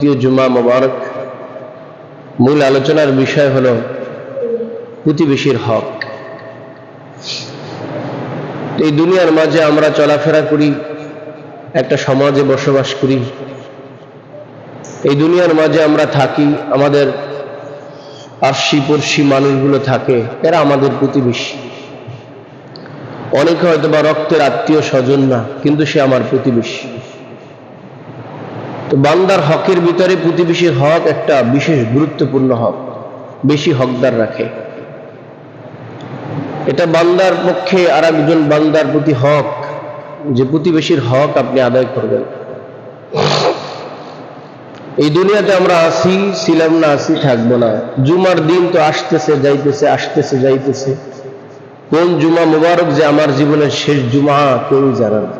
প্রিয় জুমা মোবারক মূল আলোচনার বিষয় হল প্রতিবেশীর হক। এই দুনিয়ার মাঝে আমরা চলাফেরা করি, একটা সমাজে বসবাস করি। এই দুনিয়ার মাঝে আমরা থাকি, আমাদের আশি পড়শি মানুষগুলো থাকে, এরা আমাদের প্রতিবেশী। অনেকে হয়তো বা রক্তের আত্মীয় স্বজন না, কিন্তু সে আমার প্রতিবেশী। তো বান্দার হকের ভিতরে প্রতিবেশীর হক একটা বিশেষ গুরুত্বপূর্ণ হক, বেশি হকদার রাখে। এটা বান্দার পক্ষে আর একজন বান্দার প্রতি হক, যে প্রতিবেশীর হক আপনি আদায় করবেন। এই দুনিয়াতে আমরা আসি, ছিলাম না, আসি, থাকব না। জুমার দিন তো আসতেছে, যাইতেছে আসতেছে, যাইতেছে। কোন জুমা মুবারক যে আমার জীবনের শেষ জুমা কেউ জানান না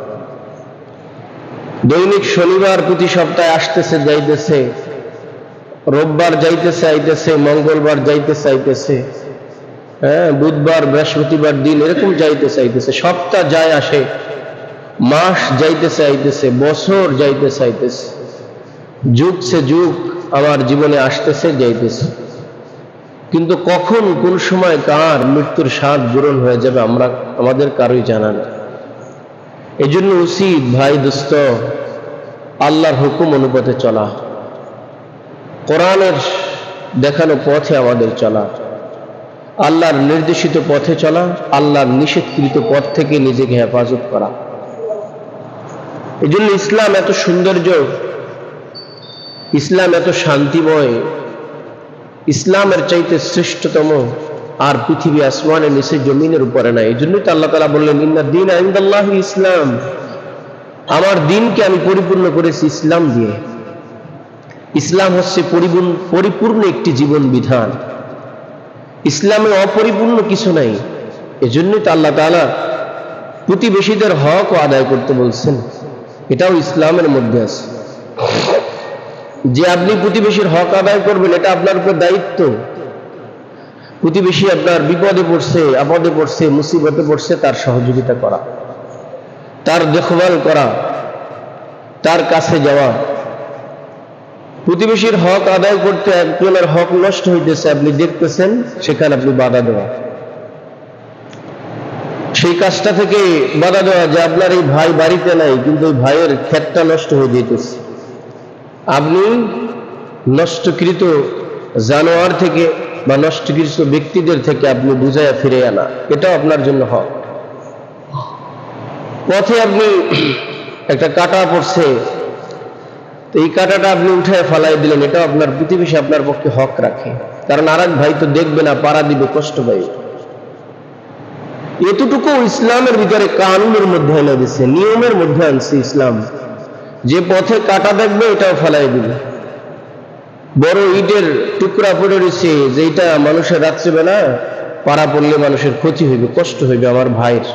দৈনিক শনিবার প্রতি সপ্তাহে আসতেছে, যাইতেছে। রোববার যাইতেছে, আইতেছে। মঙ্গলবার যাইতেছে, আইতেছে। হ্যাঁ বুধবার, বৃহস্পতিবার দিন এরকম যাইতেছে, আইতেছে। সপ্তাহ যায় আসে, মাস যাইতেছে, আইতেছে। বছর যাইতেছে, আইতেছে। যুগ সে যুগ আমার জীবনে আসতেছে, যাইতেছে। কিন্তু কখন, কোন সময় কার মৃত্যুর স্বাদ গ্রহণ হয়ে যাবে আমরা, আমাদের কারোই জানা নেই। এই জন্য উচিত ভাই, দোস্ত, আল্লাহর হুকুম অনুপাতে চলা। কোরআনের দেখানো পথে আমাদের চলা। আল্লাহর নির্দেশিত পথে চলা, আল্লাহর নিষেধকৃত পথ থেকে নিজেকে হেফাজত করা। এই জন্য ইসলাম এত সৌন্দর্য, ইসলাম এত শান্তিময়, ইসলামের চাইতে শ্রেষ্ঠতম আর পৃথিবী আসমানের নিচে জমিনের উপরে নাই। এই জন্যই তো আল্লাহ তালা বললেন, ইন্না দিন আইন্দাল্লাহ ইসলাম। আমার দিনকে আমি পরিপূর্ণ করেছি ইসলাম দিয়ে। ইসলাম হচ্ছে পরিপূর্ণ একটি জীবন বিধান। ইসলামে অপরিপূর্ণ কিছু নাই। এজন্যই তো আল্লাহ তালা প্রতিবেশীদের হক আদায় করতে বলছেন। এটাও ইসলামের মধ্যে আছে। যে আপনি প্রতিবেশীর হক আদায় করবেন, এটা আপনার উপর দায়িত্ব। প্রতিবেশী আপনার বিপদে পড়ছে, আপদে পড়ছে, মুসিবতে পড়ছে, তার সহযোগিতা করা, তার দেখভাল করা, তার কাছে যাওয়া। প্রতিবেশীর হক আদায় করতে একজনের হক নষ্ট হইতেছে, আপনি দেখতেছেন, সেখানে আপনি বাধা দেওয়া। সেই কাজটা থেকে বাধা দেওয়া যে আপনার এই ভাই বাড়িতে নাই, কিন্তু ওই ভাইয়ের ক্ষেতটা নষ্ট হয়ে যেতেছে আপনি নষ্টকৃত জানোয়ার থেকে বা নষ্টকৃত ব্যক্তিদের থেকে আপনি বুঝাইয়া ফিরে আনা এটাও আপনার জন্য হক। পথে আপনি একটা কাটা পড়ছে, তো এই কাটাটা আপনি উঠায় ফালাই দিলেন, এটাও আপনার প্রতিবেশী আপনার পক্ষে হক রাখে। কারণ আর ভাই তো দেখবে না, পাড়া দিবে, কষ্ট পাই এতটুকু ইসলামের ভিতরে কানুনের মধ্যে এনে দিছে, নিয়মের মধ্যে আনছে ইসলাম। যে পথে কাটা দেখবে, এটাও ফেলাই দিবে। বড় ইটের টুকরা পড়ে রয়েছে যেটা মানুষের রাত্রিবেলা পাড়া পড়লে মানুষের ক্ষতি হইবে, কষ্ট হইবে আমার ভাইয়ের।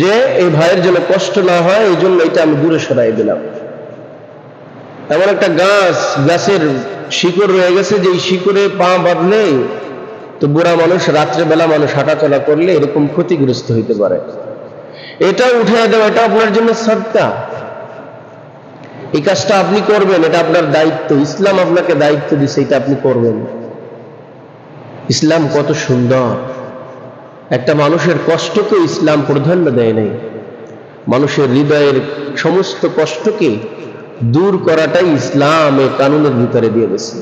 যে এই ভাইয়ের যেন কষ্ট না হয়, এই জন্য এটা আমি দূরে সরাই দিলাম। এমন একটা গাছ, গাছের শিকড় রয়ে গেছে যে শিকড়ে পা বাঁধলে তো বুড়া মানুষ রাত্রেবেলা মানুষ হাঁটাচলা করলে এরকম ক্ষতিগ্রস্ত হইতে পারে। এটা উঠে দেওয়া, এটা আপনার জন্য সত্তা এই কাজটা আপনি করবেন, এটা আপনার দায়িত্ব। ইসলাম আপনাকে দায়িত্ব দিছে, এটা আপনি করবেন। ইসলাম কত সুন্দর। একটা মানুষের কষ্টকে ইসলাম প্রাধান্য দেয় নাই। মানুষের হৃদয়ের সমস্ত কষ্টকে দূর করাটাই ইসলাম এই কানুনের ভিতরে দিয়ে গেছে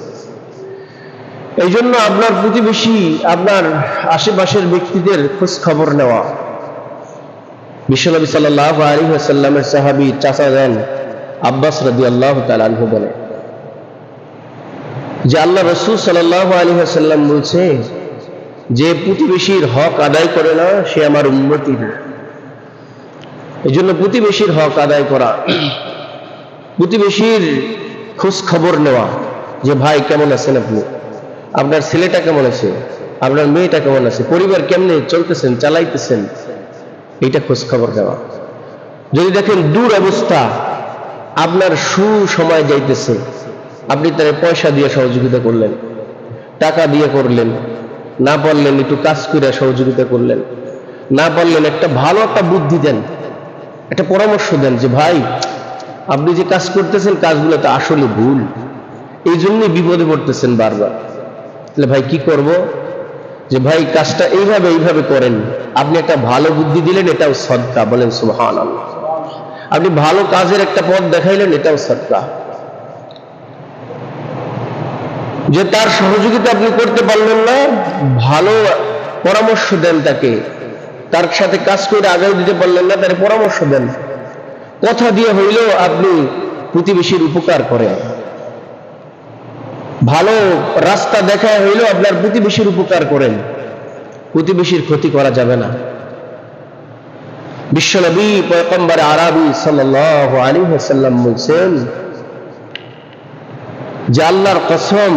এই জন্য আপনার প্রতিবেশী, আপনার আশেপাশের ব্যক্তিদের খোঁজ খবর নেওয়া। বিশ্বনবী সাল্লাহ আলী সাল্লামের সাহাবি চাচা দেন আব্বাস রাদি আল্লাহ তালু বলে যে আল্লাহ রসুল সাল্লাহ আলী সাল্লাম বলছে, যে প্রতিবেশীর হক আদায় করে না, সে আমার উন্নতি এই জন্য প্রতিবেশীর হক আদায় করা, প্রতিবেশীর খোঁজ খবর নেওয়া, যে ভাই কেমন আছেন আপনি? আপনার ছেলেটা কেমন আছে? আপনার মেয়েটা কেমন আছে? পরিবার কেমনে চলতেছেন, চালাইতেছেন? এইটা খোঁজ খবর দেওয়া যদি দেখেন দূর অবস্থা আপনার সুসময় যাইতেছে। আপনি তার পয়সা দিয়ে সহযোগিতা করলেন, টাকা দিয়ে করলেন, না পারলেন একটু কাজ করে সহযোগিতা করলেন, না পারলেন একটা ভালো একটা বুদ্ধি দেন, একটা পরামর্শ দেন যে, ভাই, আপনি যে কাজ করতেছেন, কাজগুলো তো আসলে ভুল। এই জন্যই বিপদে পড়তেছেন বারবার। তাহলে ভাই কি করব? যে, ভাই, কাজটা এইভাবে এইভাবে করেন। আপনি একটা ভালো বুদ্ধি দিলেন, এটাও সদকা। বলেন সুহান আপনি ভালো কাজের একটা পথ দেখাইলেন, এটাও সদকা যে তার সহযোগিতা আপনি করতে পারলেন না, ভালো পরামর্শ দেন তাকে। তার সাথে কাজ করে আগায় দিতে পারলেন না, তার পরামর্শ দেন। কথা দিয়ে হইলেও আপনি প্রতিবেশীর উপকার করেন। ভালো রাস্তা দেখায় হইলেও আপনার প্রতিবেশীর উপকার করেন। প্রতিবেশীর ক্ষতি করা যাবে না। বিশ্বনবী আরবি সাল্লাল্লাহু আলাইহি ওয়াসাল্লাম বলছেন যে আল্লাহর কসম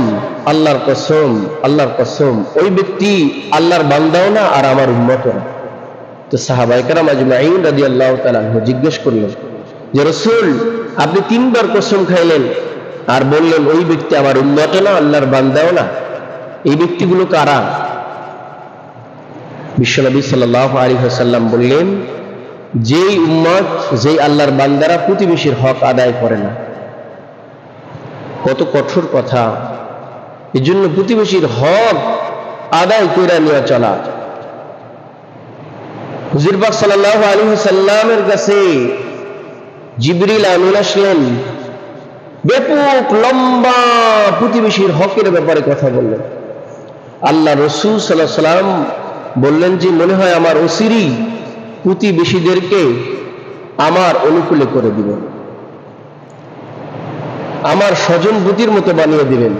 আল্লাহর কসম আল্লাহর কসম, ওই ব্যক্তি আল্লাহর বান্দাও না আর আমার উন্মত রাজি আল্লাহ জিজ্ঞেস করলেন যে, রসুল, আপনি তিনবার কসম খাইলেন আর বললেন ওই ব্যক্তি আমার উন্নত না, আল্লাহর বান্দাও না। এই ব্যক্তিগুলো কারা? বিশ্বনবী সাল্লাহ আলী হাসাল্লাম বললেন যেই উম্মত, যেই আল্লাহর বান্দারা প্রতিবেশীর হক আদায় করে না। কত কঠোর কথা। এই জন্য প্রতিবেশীর হক আদায় করে নিয়ে চলা। হুজুরবাগ সাল্লাহ আলী সাল্লামের কাছে জিবরিল আমিন আসলেন, ব্যাপক লম্বা প্রতিবেশীর হকের ব্যাপারে কথা বললেন। আল্লাহ রসুল সাল্লাহ সাল্লাম বললেন যে, মনে হয় আমার ওসিরি প্রতিবেশীদেরকে আমার অনুকূলে করে দিবেন। আমার স্বজন বুতির মতো বানিয়ে দিবেন।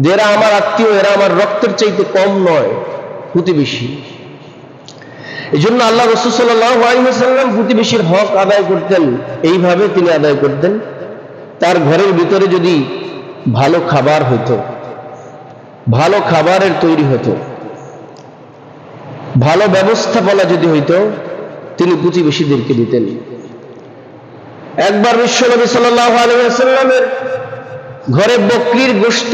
যারা আমার আত্মীয়, এরা আমার রক্তের চাইতে কম নয়, প্রতিবেশী। এই জন্য আল্লাহ রসুল সাল্লাম প্রতিবেশীর হক আদায় করতেন, এইভাবে তিনি আদায় করতেন। তার ঘরের ভিতরে যদি ভালো খাবার হতো, ভালো খাবারের তৈরি হতো ভালো ব্যবস্থাপনা যদি হইতো, তিনি প্রতিবেশীদেরকে দিতেন। একবার বিশ্বনবী সাল্লাহ আলহামের ঘরে বকরির গোস্ত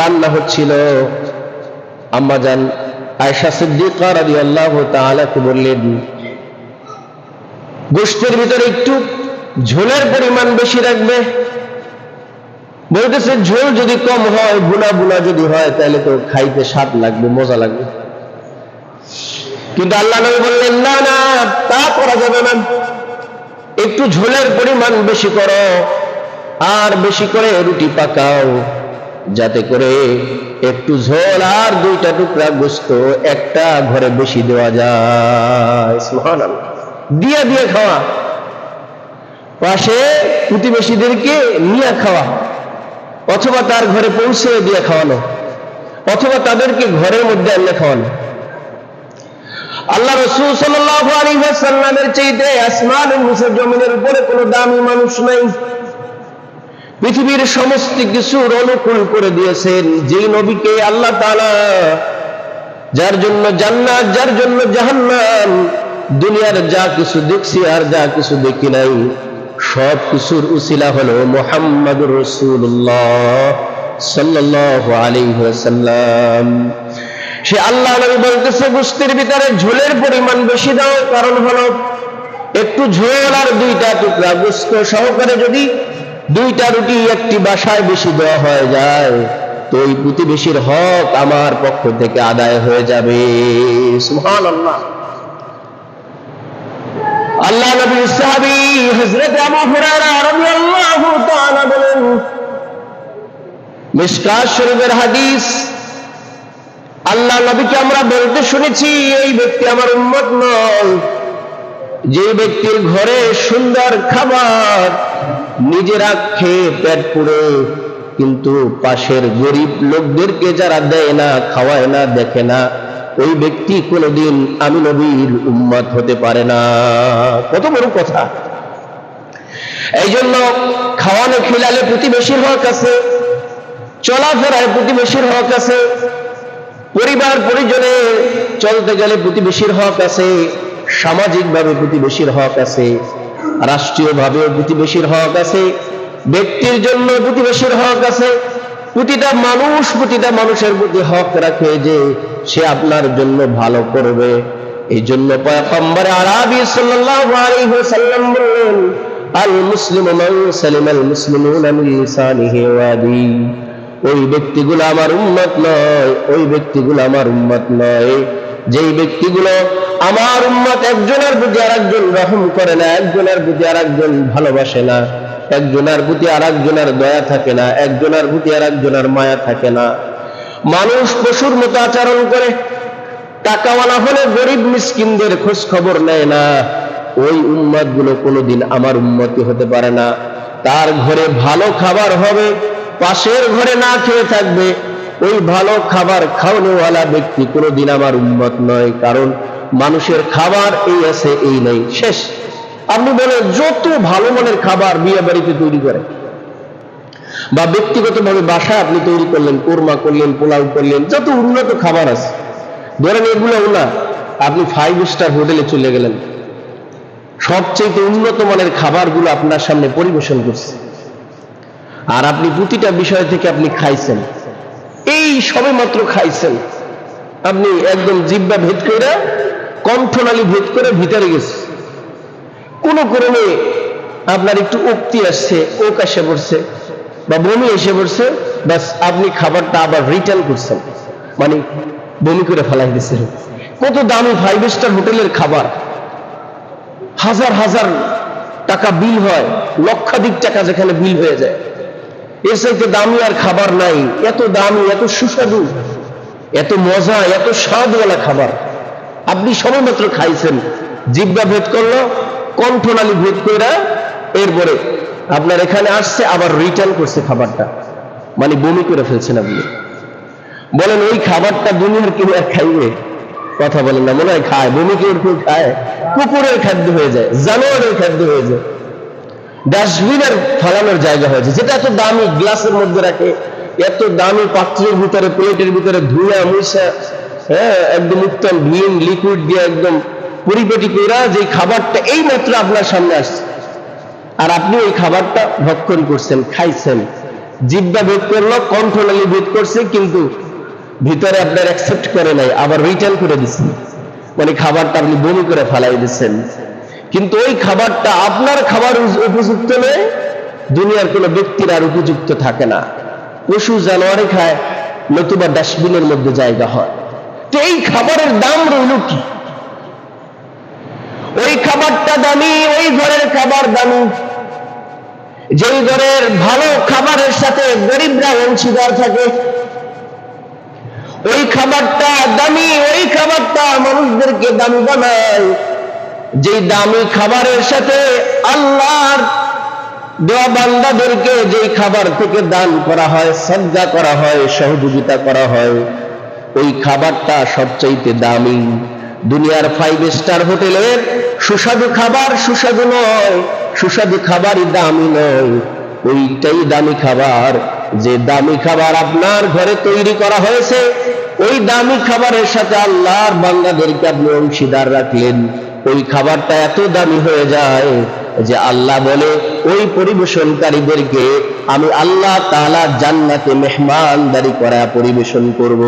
রান্না হচ্ছিল। আম্মা যান আয়সা সিদ্দিকা রাজি আল্লাহ তালাকে বললেন গোষ্ঠের ভিতরে একটু ঝোলের পরিমাণ বেশি রাখবে। বলতেছে, ঝোল যদি কম হয় বুনা বুনা যদি হয়, তাহলে তো খাইতে স্বাদ লাগবে, মজা লাগবে। কিন্তু আল্লাহ নবী বললেন, না না, তা করা যাবে না। একটু ঝোলের পরিমাণ বেশি করো, আর বেশি করে রুটি পাকাও, যাতে করে একটু ঝোল আর দুইটা টুকরা গোস্ত একটা ঘরে বেশি দেওয়া যায়। দিয়ে দিয়ে খাওয়া। পাশে প্রতিবেশীদেরকে নিয়ে খাওয়া। অথবা তার ঘরে পৌঁছে দিয়ে খাওয়ানো। অথবা তাদেরকে ঘরের মধ্যে আনলে খাওয়ানো। আল্লাহ রসুল সাল্লামের চাইতে আসমান জমিনের উপরে কোনো দামি মানুষ নাই। পৃথিবীর সমস্ত কিছুর অনুকূল করে দিয়েছেন। যেই নবীকে আল্লাহ তালা যার জন্য জান্নাত, যার জন্য জাহান্নাম, দুনিয়ার যা কিছু দেখছি আর যা কিছু দেখি নাই, সব কিছুর উসিলা হলো মোহাম্মদ রসুল্লাহ সাল্লাহ আলিহাসাল্লাম সে আল্লাহ নবী বলতেছে, গুস্তির ভিতরে ঝোলের পরিমাণ বেশি দাও, কারণ হলো একটু ঝোল আর দুইটা টুকরা। গুস্ত সহকারে যদি দুইটা রুটি একটি বাসায় বেশি দেওয়া হয়ে যায়, তো ওই প্রতিবেশীর হক আমার পক্ষ থেকে আদায় হয়ে যাবে। আল্লাহ আল্লাহ সাহাবী তাআলা বলেন শরীফের হাদিস আল্লাহ নবীকে আমরা বলতে শুনেছি, এই ব্যক্তি আমার উন্মত নয়। যে ব্যক্তির ঘরে সুন্দর খাবার, নিজেরা খেয়ে পেট পুড়ে, কিন্তু পাশের গরিব লোকদেরকে যারা দেয় না, খাওয়ায় না, দেখে না, ওই ব্যক্তি কোনোদিন আমি নবীর উম্মত হতে পারে না। কত বড় কথা। এই জন্য খাওয়ানো খিলালে প্রতিবেশীর হক আছে, চলাফেরায় প্রতিবেশীর হক আছে পরিবার পরিজনে চলতে গেলে প্রতিবেশীর হক আছে, সামাজিকভাবে প্রতিবেশীর হক আছে, রাষ্ট্রীয়ভাবেও প্রতিবেশীর হক আছে, ব্যক্তির জন্য প্রতিবেশীর হক আছে, প্রতিটা মানুষ প্রতিটা মানুষের প্রতি হক রাখে যে সে আপনার জন্য ভালো করবে। এই জন্য পয়গম্বর আরবি সাল্লাল্লাহু বললেন আল মুসলিম মান সালিমাল মুসলিমুনা মিন লিসানিহি ওয়া ওই ব্যক্তিগুলো আমার উন্মত নয়, ওই ব্যক্তিগুলো আমার উন্মত নয়। যেই ব্যক্তিগুলো আমার উন্মত একজনের প্রতি আরেকজন রহম করে না, একজনের প্রতি আরেকজন ভালোবাসে না, একজনের প্রতি আরেকজনের দয়া থাকে না, একজনের প্রতি আর একজনের মায়া থাকে না। মানুষ পশুর মতো আচরণ করে, টাকাওয়ালা হলে গরিব মিসকিনদের খোঁজ খবর নেয় না। ওই উম্মতগুলো কোনোদিন আমার উন্মতি হতে পারে না। তার ঘরে ভালো খাবার হবে পাশের ঘরে না খেয়ে থাকবে। ওই ভালো খাবার খাওয়ানোওয়ালা ব্যক্তি কোনোদিন আমার উন্মত নয়, কারণ মানুষের খাবার এই আছে, এই নেই। শেষ। আপনি বলেন, যত ভালো মানের খাবার বিয়ে বাড়িতে তৈরি করে, বা ব্যক্তিগতভাবে বাসায় আপনি তৈরি করলেন, কোরমা করলেন, পোলাও করলেন, যত উন্নত খাবার আছে, ধরেন এগুলো না, আপনি ফাইভ স্টার হোটেলে চলে গেলেন। সবচেয়ে উন্নত মানের খাবারগুলো আপনার সামনে পরিবেশন করছে। আর আপনি প্রতিটা বিষয় থেকে আপনি খাইছেন। এই সবে মাত্র খাইছেন। আপনি একদম জিব্বা ভেদ করে, কণ্ঠনালী ভেদ করে ভিতরে গেছে কোন ক্রমে আপনার একটু উক্তি আসছে ওক এসে পড়ছে বা বমি এসে পড়ছে বাস আপনি খাবারটা আবার রিটার্ন করছেন। মানে বমি করে ফেলাই দিচ্ছেন কত দামি ফাইভ স্টার হোটেলের খাবার। হাজার হাজার টাকা বিল হয়, লক্ষাধিক টাকা যেখানে বিল হয়ে যায়। এর চাইতে দামি আর খাবার নাই, এত দামি, এত সুস্বাদু, এত মজা, এত স্বাদওয়ালা খাবার। আপনি সবেমাত্র খাইছেন। জিব্বা ভেদ করল, কণ্ঠনালী ভেদ করে এরপরে আপনার এখানে আসছে, আবার রিটার্ন করছে খাবারটা। মানে বমি করে ফেলছেন আপনি। বলেন, ওই খাবারটা দুনিয়ার কেউ আর খাইবে? কথা বলেন না, মনে হয় খায়। বমি কেউ কেউ খায়। কুকুরের খাদ্য হয়ে যায়, জানোয়ারের খাদ্য হয়ে যায়। ডাস্টবিনের ফালানোর জায়গা হয়েছে। যেটা এত দামি, গ্লাসের মধ্যে রাখে, এত দামি পাত্রের ভিতরে, প্লেটের ভিতরে ধুয়া মুসা হ্যাঁ একদম উত্তম ভিম লিকুইড দিয়ে একদম পরিপেটি কইরা যে খাবারটা এই মাত্র আপনার সামনে আসছে। আর আপনি ওই খাবারটা ভক্ষণ করছেন, খাইছেন। জিব্বা ভেদ করল, কণ্ঠনালী ভেদ করছে, কিন্তু ভিতরে আপনার অ্যাকসেপ্ট করে নাই, আবার রিটার্ন করে দিচ্ছেন মানে খাবারটা আপনি বমি করে ফেলাই দিচ্ছেন কিন্তু ওই খাবারটা আপনার খাবার উপযুক্ত নয়, দুনিয়ার কোনো ব্যক্তির আর উপযুক্ত থাকে না। পশু জানোয়ারে খায়, নতুবা ডাস্টবিনের মধ্যে জায়গা হয়। তো এই খাবারের দাম রইল কি? ওই খাবারটা দামি, ওই ঘরের খাবার দামি। যেই ঘরের ভালো খাবারের সাথে গরিবরা অংশীদার থাকে, ওই খাবারটা দামি, ওই খাবারটা মানুষদেরকে দামি বানায়। যেই দামি খাবারের সাথে আল্লাহর দেওয়া বান্দাদেরকে খাবার থেকে দান করা হয়, সজ্জা করা হয়, সহযোগিতা করা হয়, ওই খাবারটা সবচাইতে দামি। দুনিয়ার ফাইভ স্টার হোটেলের সুস্বাদু খাবার সুস্বাদু নয়, সুস্বাদু খাবারই দামি নয়। ওইটাই দামি খাবার। যে দামি খাবার আপনার ঘরে তৈরি করা হয়েছে, ওই দামি খাবারের সাথে আল্লাহর বান্দাদেরকে আপনি অংশীদার রাখলেন। ওই খাবারটা এত দামি হয়ে যায় যে আল্লাহ বলে, ওই পরিবেশনকারীদেরকে আমি আল্লাহ তাআলা জান্নাতে মেহমানদারি করা পরিবেশন করব।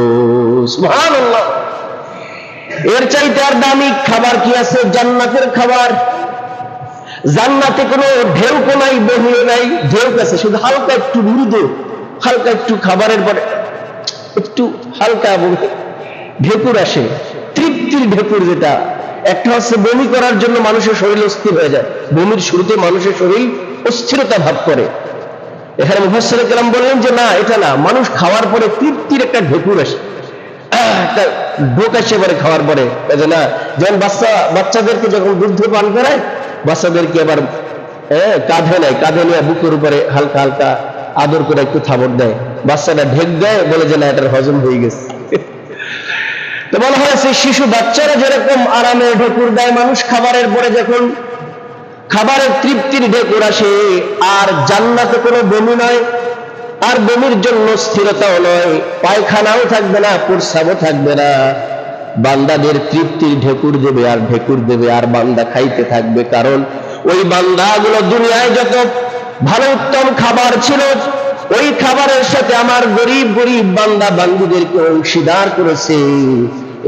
এর চাইতে আর দামি খাবার কি আছে? জান্নাতের খাবার। জান্নাতে কোনো ঢেউ নাই, বহিও নাই, ঢেউ আছে, শুধু হালকা একটু মৃদু, হালকা একটু খাবারের পরে একটু হালকা ঢেকুর আসে, তৃপ্তির ঢেকুর যেটা একটা হচ্ছে বমি করার জন্য মানুষের শরীর অস্থির হয়ে যায়। বমির শুরুতে মানুষের শরীর অস্থিরতা ভাব করে। এখানে মুফাসসির কেরাম বললেন যে, না, এটা না। মানুষ খাওয়ার পরে তৃপ্তির একটা ঢেকুর আসে। একটা ঢোক আসে পরে খাওয়ার পরে। না, যেমন বাচ্চা, বাচ্চাদেরকে যখন দুধ পান করায়, বাচ্চাদেরকে আবার কাঁধে নেয়। কাঁধে নিয়ে বুকের উপরে হালকা হালকা আদর করে একটু থাবর দেয়। বাচ্চাটা ঢেক দেয়, বলে যে, না, এটার হজম হয়ে গেছে। তো বলা হয়, সেই শিশু বাচ্চারা যেরকম আরামে ঢেকুর দেয়, মানুষ খাবারের পরে যখন খাবারের তৃপ্তির ঢেকুর আসে, আর জান্নাতে কোনো বমি নয়, আর বমির জন্য স্থিরতাও নয়, পায়খানাও থাকবে না প্রস্রাবও থাকবে না। বান্দাদের তৃপ্তির ঢেকুর দেবে, আর ঢেকুর দেবে, আর বান্দা খাইতে থাকবে, কারণ ওই বান্দাগুলো দুনিয়ায় যত ভালো উত্তম খাবার ছিল, ওই খাবারের সাথে আমার গরিব গরিব বান্দা বান্ধবদেরকে অংশীদার করেছে।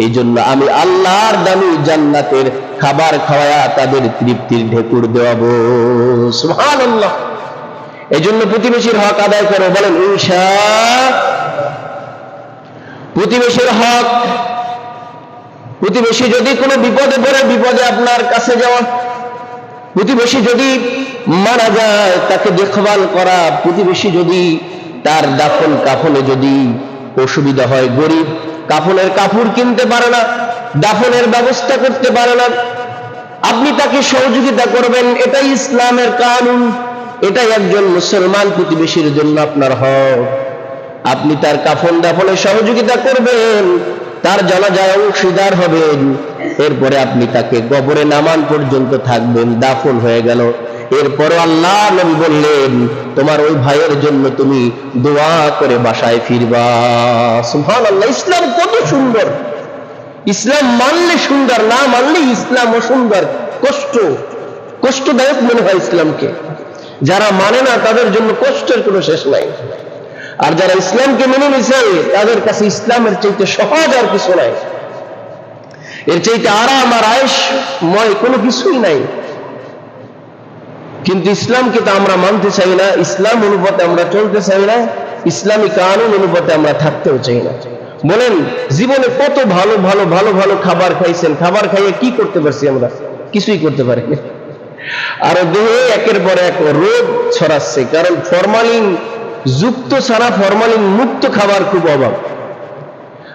এই জন্য আমি আল্লাহর দামি জান্নাতের খাবার খাওয়ায়া তাদের তৃপ্তির ঢেকুর দেওয়াবো। সুহান আল্লাহ এই জন্য প্রতিবেশীর হক আদায় করো, বলেন ঈশা প্রতিবেশীর হক, প্রতিবেশী যদি কোনো বিপদে পড়ে, বিপদে আপনার কাছে যাওয়া, প্রতিবেশী যদি মারা যায়, তাকে দেখভাল করা, প্রতিবেশী যদি তার দাফন কাফনে যদি অসুবিধা হয়, গরিব কাফনের কাপড় কিনতে পারে না, দাফনের ব্যবস্থা করতে পারে না। আপনি তাকে সহযোগিতা করবেন, এটাই ইসলামের কানুন, এটাই একজন মুসলমান প্রতিবেশীর জন্য আপনার হক। আপনি তার কাফন দাফনে সহযোগিতা করবেন, তার জানাজায় অংশীদার হবেন, এরপরে আপনি তাকে কবরে নামান পর্যন্ত থাকবেন, দাফন হয়ে গেল। এরপর আল্লাহ নবী বললেন, তোমার ওই ভাইয়ের জন্য তুমি দোয়া করে বাসায় ফিরবা। সুবহানাল্লাহ, ইসলাম কত সুন্দর। ইসলাম মানলে সুন্দর, না মানলে ইসলাম অসুন্দর। কষ্ট, কষ্টদায়ক মনে হয় ইসলামকে। যারা মানে না, তাদের জন্য কষ্টের কোনো শেষ নাই। আর যারা ইসলামকে মেনে নিছে, তাদের কাছে ইসলামের চাইতে সহজ আর কিছু নাই। এর চাইতে আরাম আর আয়েসময় কোনো কিছুই নাই। কিন্তু ইসলামকে তো আমরা মানতে চাই না। ইসলাম অনুপাতে আমরা চলতে চাই না। ইসলামী কানুন অনুপাতে আমরা থাকতেও চাই না। বলেন, জীবনে কত ভালো ভালো ভালো ভালো খাবার খাইছেন। খাবার খাইয়ে কি করতে পারছি আমরা? কিছুই করতে পারি আর দেহে একের পর এক রোগ ছড়াচ্ছে। কারণ ফরমালিন যুক্ত ছাড়া ফরমালিন মুক্ত খাবার খুব অভাব।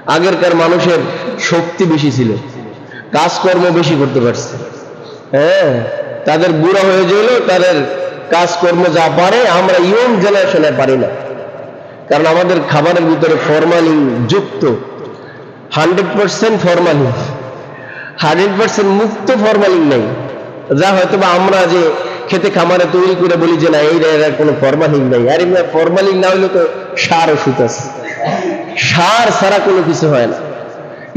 আগেরকার মানুষের শক্তি বেশি ছিল। কাজকর্ম বেশি করতে পারছে। হ্যাঁ? তাদের বুড়া হয়ে গেল তাদের কাজকর্ম যা পারে আমরা ইয়ং জেনারেশনে পারি না। কারণ আমাদের খাবারের ভিতরে ফরমালিন যুক্ত। Hundred percent formalin. Hundred percent মুক্ত ফরমালিন নেই। যা হয়তো বা আমরা যে খেতে খামারে তৈরি করে বলি যে, না, এই এর কোনো ফরমালিন নেই। আরে ফরমালিন না হলে তো সার ওষুধ আছে। সার ছাড়া কোনো কিছু হয় না।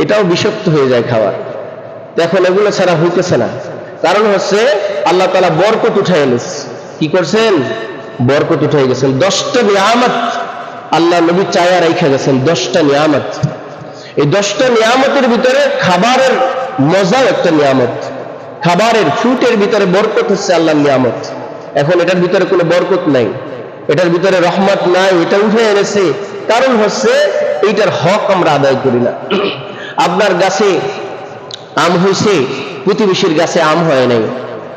এটাও বিষাক্ত হয়ে যায় খাবার। এখন এগুলো ছাড়া হইতেছে না। কারণ হচ্ছে আল্লাহ তালা বরকত উঠাই এনেছে। কি করছেন? বরকত উঠাই গেছেন। দশটা নিয়ামত আল্লাহ নবী চায়া রেখে গেছেন, দশটা নিয়ামত। এই দশটা নিয়ামতের ভিতরে খাবারের মজাও একটা নিয়ামত। খাবারের ফ্রুটের ভিতরে বরকত হচ্ছে আল্লাহর নিয়ামত। এখন এটার ভিতরে কোনো বরকত নাই। এটার ভিতরে রহমত নাই, এটা উঠে এনেছে। কারণ হচ্ছে এইটার হক আমরা আদায় করি না। আপনার গাছে আম হয়েছে প্রতিবেশীর গাছে আম হয় নাই।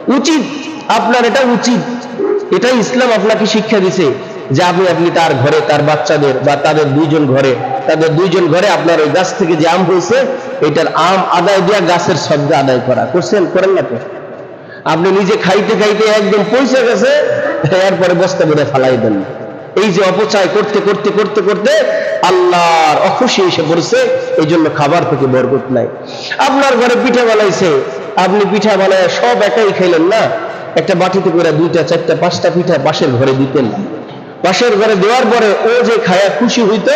উচিত আপনার এটা উচিত। এটাই ইসলাম আপনাকে শিক্ষা দিছে যে আপনি আপনি তার ঘরে, তার বাচ্চাদের বা তাদের দুইজন ঘরে, তাদের দুইজন ঘরে আপনার ওই গাছ থেকে যে আম হয়েছে, এটার আম আদায় দিয়া গাছের শব্দ আদায় করা। করছেন? করেন না তো। আপনি নিজে খাইতে খাইতে একদম পয়সা গেছে, এরপরে বস্তা বেঁধে ফালাই দেন। এই যে অপচয় করতে করতে করতে করতে আল্লাহর অখুশি এসে পড়ছে এই জন্য খাবার থেকে বরকত নাই। আপনার ঘরে পিঠা বানাইছে, আপনি পিঠা বানায় সব একাই খাইলেন না? একটা বাটিতে করে দুইটা, চারটা, পাঁচটা পিঠা পাশের ঘরে দিতেন। পাশের ঘরে দেওয়ার পরে ও যে খায়া খুশি হইতো,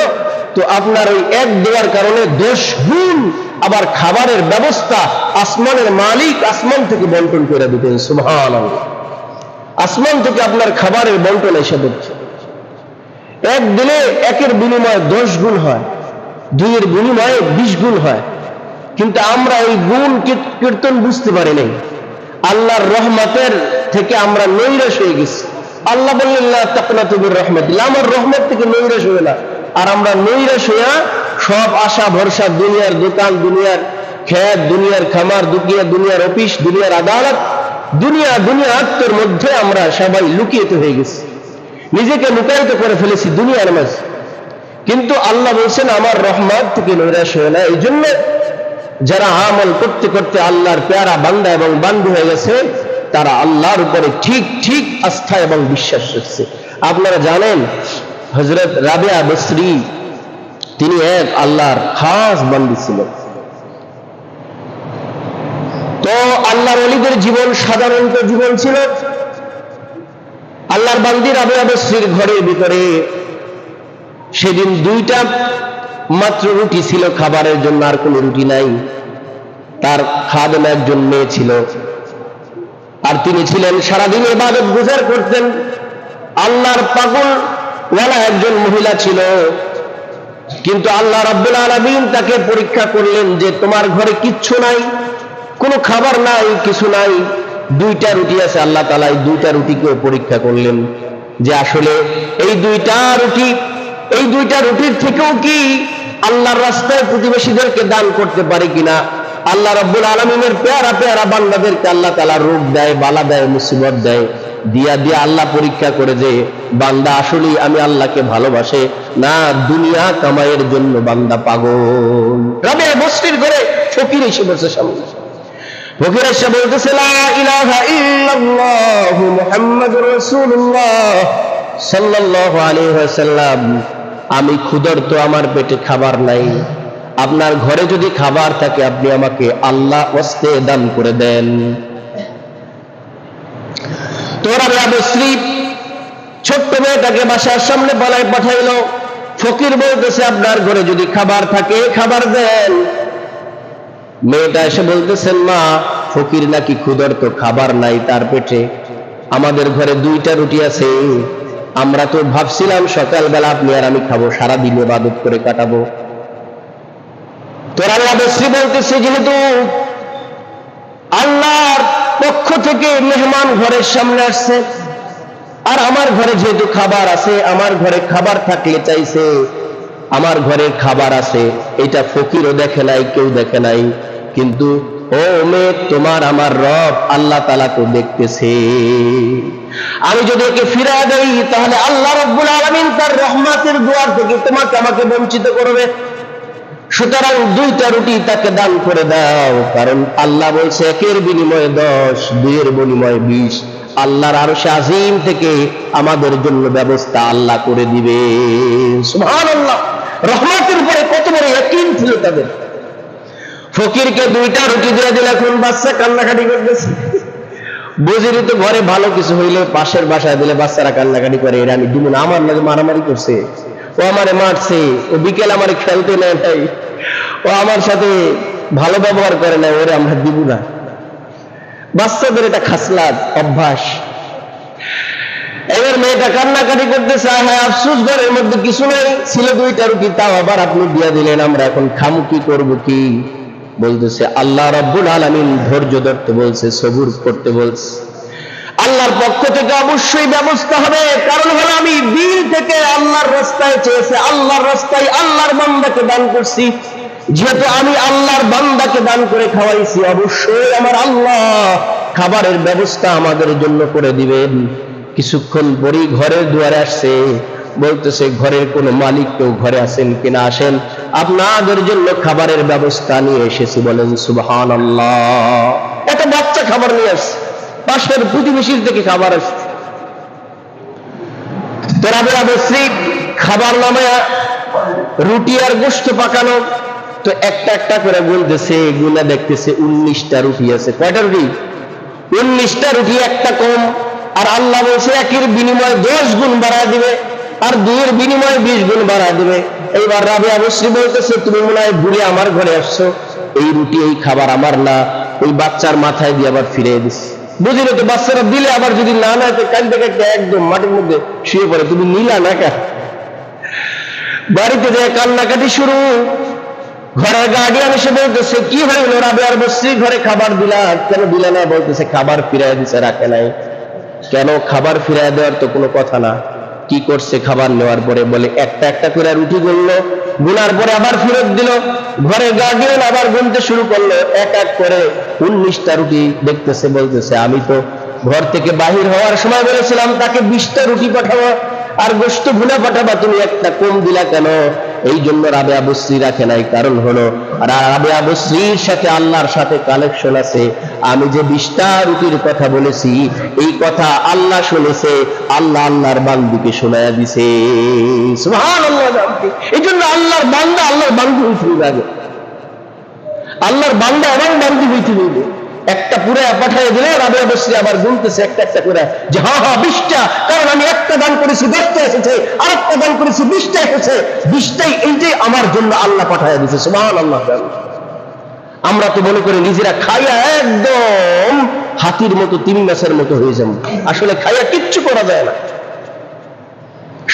তো আপনার ওই এক দেওয়ার কারণে দোষ গুণ আবার খাবারের ব্যবস্থা আসমানের মালিক আসমান থেকে বন্টন করে দিতেন সুহান আসমান থেকে আপনার খাবারের বন্টন এসে দিচ্ছে এক দিনে একের বিনিময়ে দশ গুণ হয়, দুইয়ের বিনিময়ে বিশ গুণ হয়। কিন্তু আমরা ওই গুণ কীর্তন বুঝতে পারি নাই। আল্লাহর রহমতের থেকে আমরা নৈরাশ হয়ে গেছি। আল্লাহ বললেন তাকনা তুবির রহমতুল্লাহ আমার রহমত থেকে নৈরাশ হয়ে না। আর আমরা নৈরাশ হইয়া সব আশা, ভরসা, দুনিয়ার দোকান, দুনিয়ার খেত, দুনিয়ার খামার দুনিয়া দুনিয়ার অফিস, দুনিয়ার আদালত, দুনিয়া দুনিয়া আত্মর মধ্যে আমরা সবাই লুকিয়ে হয়ে গেছি। নিজেকে লুকায়িত করে ফেলেছি দুনিয়ার মাঝে। কিন্তু আল্লাহ বলছেন, আমার রহমান থেকে নৈরাশ হয়ে না। এই জন্য যারা আমল করতে করতে আল্লাহর পেয়ারা বান্দা এবং বান্ধু হয়ে গেছে, তারা আল্লাহর উপরে ঠিক ঠিক আস্থা এবং বিশ্বাস রাখছে আপনারা জানেন হজরত রাবেয়া বসরি, তিনি এক আল্লাহর খাস বান্দি ছিলেন। তো আল্লাহর অলিদের জীবন সাধারণত জীবন ছিল আল্লাহর বান্দি রাবেয়া বসরির ঘরের ভিতরে সেদিন দুইটা মাত্র রুটি ছিল খাবারের জন্য, আর কোনো রুটি নাই। তার খাদেম একজন মেয়ে ছিল। আর তিনি ছিলেন, সারাদিন এবাদত গুজার করতেন। আল্লাহর পাগল ওয়ালা একজন মহিলা ছিল। কিন্তু আল্লাহ রাব্বুল আলামিন তাকে পরীক্ষা করলেন যে তোমার ঘরে কিচ্ছু নাই, কোনো খাবার নাই, কিছু নাই। দুইটা রুটি আছে, আল্লাহ তাআলা এই দুইটা রুটিকেও পরীক্ষা করলেন যে আসলে এই দুইটা রুটি, এই দুইটা রুটির থেকেও কি আল্লাহর রাস্তায় প্রতিবেশীদেরকে দান করতে পারে কিনা? আল্লাহ রাব্বুল আলামিনের পেয়ারা পেয়ারা বান্দাদেরকে আল্লাহ তাআলা রোগ দেয়, বালা দেয়, মুসিবত দেয়, দিয়া দিয়া আল্লাহ পরীক্ষা করে যে বান্দা আসলেই আমি আল্লাহকে ভালোবাসে না দুনিয়া কামাইয়ের জন্য বান্দা পাগল। রাবেয়া বস্তির ঘরে ফকির এসে বসে সামনে ফকির এসে বলতেছে সাল্লাল্লাহু আলাইহি ওয়াসাল্লাম, আমি আমার পেটে খাবার নাই। আপনার ঘরে যদি খাবার থাকে, আপনি আমাকে আল্লাহ ওয়াস্তে দান করে দেন। তোরা ছোট্ট মেয়েটাকে বাসার সামনে বলায় পাঠাইলো, ফকির বলতেছে, আপনার ঘরে যদি খাবার থাকে, খাবার দেন। মেয়েটা এসে বলতেছেন, মা, ফকির নাকি ক্ষুধার্ত, খাবার নাই তার পেটে। আমাদের ঘরে দুইটা রুটি আছে। আমরা তো ভাবছিলাম সকালবেলা আপনি আর আমি খাব, সারাদিন ইবাদত করে কাটাবো। তোরা রাবশ্রী বলতেছে যেহেতু আল্লাহর পক্ষ থেকে মেহমান ঘরের সামনে আসছে। আর আমার ঘরে যেহেতু খাবার আছে, আমার ঘরে খাবার থাকলে চাইছে আমার ঘরে খাবার আছে, এটা ফকিরও দেখে নাই, কেউ দেখে নাই। কিন্তু, ও মেয়ে তোমার আমার রব আল্লাহ তালা তো দেখতেছে। আমি যদি একে ফিরা দেই, তাহলে আল্লাহ রব্বুল আলমিন তার রহমাতের দুয়ার থেকে তোমাকে আমাকে বঞ্চিত করবে। সুতরাং দুইটা রুটি তাকে দান করে দাও, কারণ আল্লাহ বলছে, একের বিনিময়ে দশ, দুইয়ের বিনিময়ে বিশ। আল্লাহর আরও আজিম থেকে আমাদের জন্য ব্যবস্থা আল্লাহ করে দিবে। সুহান আল্লাহ রহমতের উপরে কত বড় একই ছিল তাদের। ফকিরকে দুইটা রুটি দিয়ে দিলে, এখন বাচ্চা কান্নাকাটি করতেছে। বুঝিনি তো ঘরে ভালো কিছু হইলে পাশের বাসায় দিলে বাচ্চারা কান্নাকাটি করে, এরা আমি দিব আমার লাগে মারামারি করছে। ও আমারে মারছে, ও বিকেল আমারে খেলতে নেয় নাই। ও আমার সাথে ভালো ব্যবহার করে না ওরে আমরা দিব না। বাচ্চাদের এটা খাসলাত, অভ্যাস। এবার মেয়েটা কান্নাকাটি করতেছে হ্যাঁ আফসুস, ঘরের মধ্যে কিছু নেই। ছিল দুইটা রুটি, তাও আবার আপনি দিয়া দিলেন, আমরা এখন খামু, কি করব কি? বলতেছে, আল্লাহ রব্বুল আলমিন ধৈর্য ধরতে বলছে, সবুর করতে বলছে। আল্লাহর পক্ষ থেকে অবশ্যই ব্যবস্থা হবে, কারণ হলো আমি দিল থেকে আল্লাহর রাস্তায় চেয়েছে, আল্লাহর রাস্তায় আল্লাহর বান্দাকে দান করছি। যেহেতু আমি আল্লাহর বান্দাকে দান করে খাওয়াইছি, অবশ্যই আমার আল্লাহ খাবারের ব্যবস্থা আমাদের জন্য করে দিবেন। কিছুক্ষণ পরেই ঘরের দুয়ারে আসছে। বলতেছে, ঘরের কোন মালিক কেউ ঘরে আছেন কিনা? আসেন, আপনাদের জন্য খাবারের ব্যবস্থা নিয়ে এসেছি। বলেন সুবহান একটা বাচ্চা খাবার নিয়ে আসছে। পাশের প্রতিবেশীর থেকে খাবার আসছে। তোরা বেড়াবে খাবার নামে রুটি আর গোস্ত পাকানো তো একটা একটা করে গুনতেছে গুনা দেখতেছে, উনিশটা রুটি আছে। কয়টা রুটি? উনিশটা রুটি, একটা কম। আর আল্লাহ বলছে, একের বিনিময়ে দশ গুণ বাড়া দিবে, আর দুইয়ের বিনিময়ে বিশ গুণ বাড়া দিবে। এইবার রাবে অবশ্যই বলতেছে, তুমি মনে হয় ঘুরে আমার ঘরে আসছো, এই রুটি, এই খাবার আমার না, ওই বাচ্চার মাথায় দিয়ে আবার ফিরে দিচ্ছে বুঝলি তো, বাচ্চারা দিলে আবার যদি না না তো কান্দে কান্দে একদম মাটির মধ্যে শুয়ে পড়ে। তুমি নিলা না কেন? বাড়িতে যে কান্নাকাটি শুরু। ঘরের গার্ডিয়ান এসে বলতেছে, কি হইল রাবে আর বসছি ঘরে খাবার দিলা কেন দিলা না? বলতেছে, খাবার ফিরাই দিছে রাখে নাই। কেন খাবার ফিরাই দেওয়ার তো কোনো কথা না? কি করছে খাবার নেওয়ার পরে? বলে, একটা একটা করে রুটি গুনলো গুনার পরে আবার ফেরত দিল। ঘরে গার্ডিয়ান আবার গুনতে শুরু করল। এক এক করে উনিশটা রুটি দেখতেছে, বলতেছে, আমি তো ঘর থেকে বাহির হওয়ার সময় বলেছিলাম, তাকে বিশটা রুটি পাঠাবো। আর গোস্ত ভুনা পাঠাবা, তুমি একটা কম দিলা কেন? এই জন্য রাবে আবশ্রী রাখে নাই। কারণ হলো রাবে আবশ্রীর সাথে আল্লাহর সাথে কালেকশন আছে। আমি যে বিশটা রুটির কথা বলেছি, এই কথা আল্লাহ শুনেছে, আল্লাহ আল্লাহর বান্দিকে শোনায়া দিছে। এই জন্য আল্লাহর বান্দা আল্লাহর বান্দি হইতে আগে আল্লাহর বান্দা এবং বান্দি হইতে হইবে। একটা পুরে পাঠাই দিলে রাবে অবশ্যই আবার গুনতেছে একটা একটা করে, যে হ্যাঁ হ্যাঁ বিশটা, কারণ আমি একটা দান করেছি, দশটা এসেছে, আরেকটা দান করেছি, বিশটা এসেছে, বিশটাই এইটাই আমার জন্য আল্লাহ পাঠাই দিছে সুমান আল্লাহ আমরা তো মনে করি নিজেরা খাইয়া একদম হাতির মতো তিন মাসের মতো হয়ে যাব। আসলে খাইয়া কিচ্ছু করা যায় না।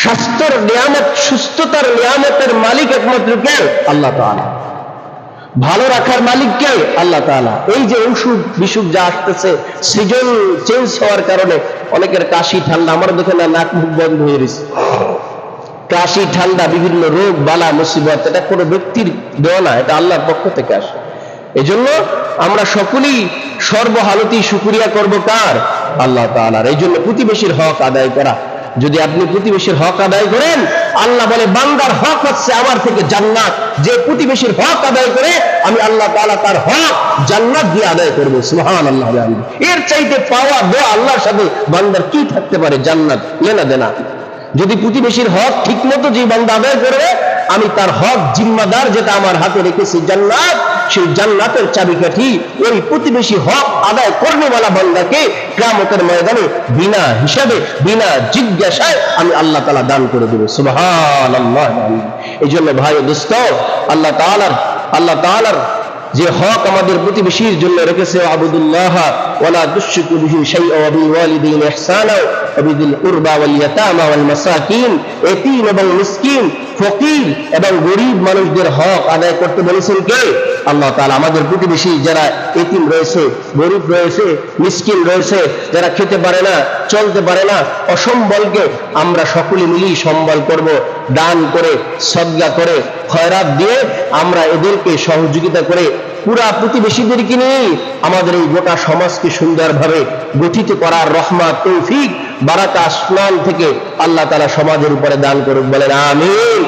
স্বাস্থ্যের নিয়ামত, সুস্থতার নিয়ামতের মালিক একমাত্র কে? আল্লাহ তাআলা। ভালো রাখার মালিক কে আল্লাহ তাআলা। এই যে ওষুধ বিসুখ যা আসতেছে, সিজন চেঞ্জ হওয়ার কারণে অনেকের কাশি, ঠান্ডা, আমার দেখে না, নাক, মুখ বন্ধ হয়ে গেছে। কাশি, ঠান্ডা, বিভিন্ন রোগ, বালা, মুসিবত, এটা কোনো ব্যক্তির দেওয়া না, এটা আল্লাহর পক্ষ থেকে আসে। এজন্য আমরা সকলেই সর্বহালতেই শুকরিয়া করব কার? আল্লাহ তাআলার। এই জন্য প্রতিবেশীর হক আদায় করা যদি আপনি প্রতিবেশীর হক আদায় করেন, আল্লাহ বলে, বান্দার হক হচ্ছে আমার থেকে জান্নাত। যে প্রতিবেশীর হক আদায় করে, আমি আল্লাহ তালা তার হক জান্নাত দিয়ে আদায় করব। সুহান আল্লাহ এর চাইতে পাওয়া দোয়া আল্লাহর সাথে বান্দার কি থাকতে পারে? জান্নাত। লেনা দেনা। যদি প্রতিবেশীর হক ঠিক মতো যে বান্দা আদায় করবে আমি তার হক জিম্মাদার যেটা আমার হাতে রেখেছি জান্নাত, সেই জান্নাতের চাবিকাঠি ওই প্রতিবেশী হক আদায় করনেওয়ালা বান্দাকে গ্রামতের ময়দানে বিনা হিসাবে, বিনা জিজ্ঞাসায় আমি আল্লাহ তালা দান করে দেবো। সুবহান আল্লাহ এই জন্য ভাই দোস্ত, আল্লাহ তালার আল্লাহ তালার যে হক আমাদের প্রতিবেশীর জন্য রেখেছে, আবুদুল্লাহ, ওয়ালা তুশরিকু বিহি শাইআ ওয়া ইহসানা ওয়া কুরবা ওয়াল ইয়াতামা ওয়াল মাসাকিন, এতিম এবং মিসকিন ফকির এবং গরিব মানুষদের হক আদায় করতে বলেছেন কে? আল্লাহ তাআলা। আমাদের প্রতিবেশী যারা এতিম রয়েছে, গরিব রয়েছে, মিসকিন রয়েছে, যারা খেতে পারে না, চলতে পারে না, অসম্বলকে আমরা সকলে মিলেই সম্বল করব, দান করে, সদ্গা করে, খয়রাত দিয়ে আমরা এদেরকে সহযোগিতা করে পুরা প্রতিবেশীদেরকে নিয়ে আমাদের এই গোটা সমাজকে সুন্দরভাবে গঠিত করার রহমা, তৌফিক বারাকা আসমান থেকে আল্লাহ তারা সমাজের উপরে দান করুক বলেন আমিন।